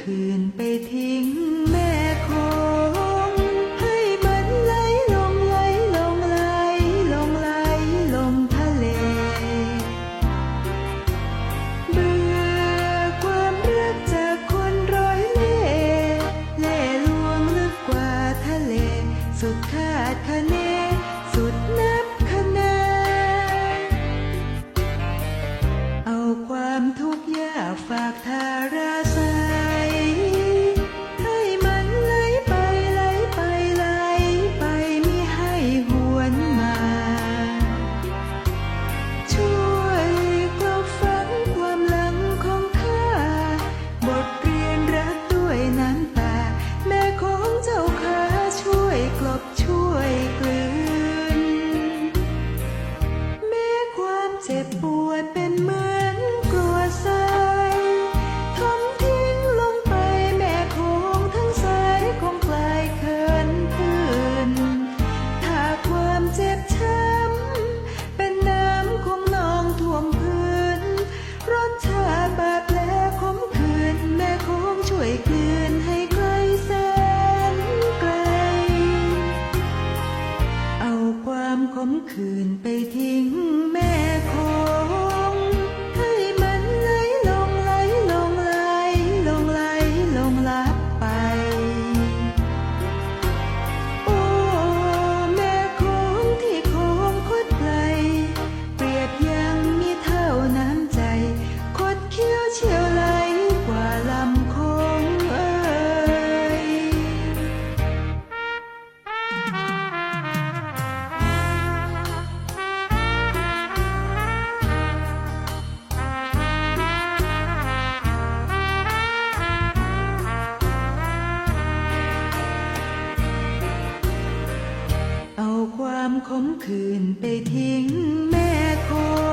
คืนไปทิ้งแม่คงให้มันไหลลงไหลลงไหลลงไหลลงทะเล เบื่อความรักจากคนร้อยเล่เล่ลวงลึกกว่าทะเล สุดคาดคะเน สุดนับคะแนาเอาความทุกข์ยากฝากทารา กลบช่วยกลืน แม้ความเจ็บปวดเป็นมือ ขมขืนไปทิ้งแม่คน